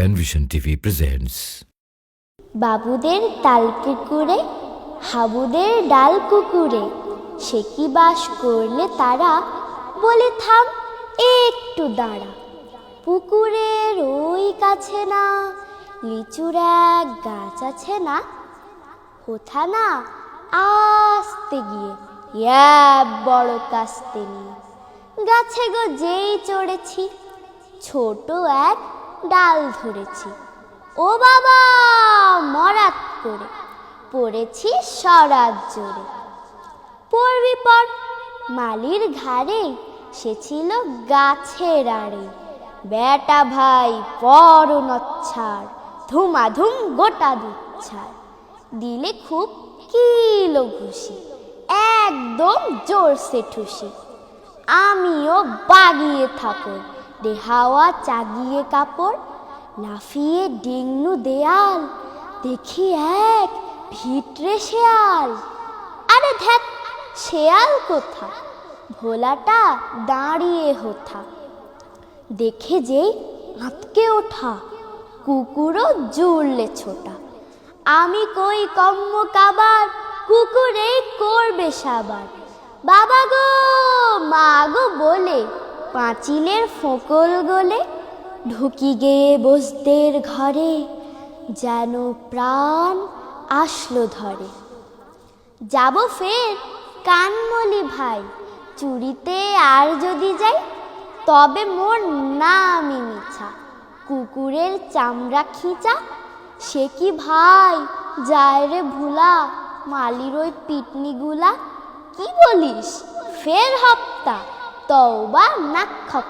Penvision TV presents বাবুদের তাল পুকুরে হাবুদের ডাল কুকুরে, সে কি বাস করলে তারা? বলে, থাম, একটু দাঁড়া। পুকুরের ওই কাছে না, লিচুর এক গাছ আছে না। কোথা না, আসতে গিয়ে এক বড় কাস্তে নিয়ে। গাছে গো যেই চড়েছি, ছোট এক ডাল ধরেছি। ও বাবা, মরাত করে। পড়েছি সরাত জোরে। পড়বি পর, মালির ঘাড়ে সে ছিল গাছের আড়ে। বেটা ভাই, পর নচ্ছার, ধুমাধুম গোটা দুচ্ছার। দিলে খুব কিলো ঘুষি, একদম জোরসে ঠুসি। আমিও বাগিয়ে থাকর দে হাওয়া চাগিয়ে কাপড় লাফিয়ে ডিংনু দেয়াল, দেখি এক ভিতরে শেয়াল। আরে দেখ শেয়াল কোথা ভোলাটা দাঁড়িয়ে হোথা। দেখে যেই আঁতকে ওঠা, কুকুরও জুড়লে ছোটা। আমি কই কম্ম কাবার, কুকুরেই করবে সাবার। বাবা গো, মা গো বলে পাঁচিলের ফোকল গলে ঢুকি গেয়ে বসদের ঘরে, যেন প্রাণ আসলো ধরে। যাব ফের কানমলি ভাই, চুরিতে আর যদি যাই, তবে মোর না আমি মিছা। কুকুরের চামড়া খিঁচা, সে কি ভাই যায় রে ভুলা? মালির ওই পিটনিগুলা কি বলিস? ফের হপ্তা। Tổ bá nát khật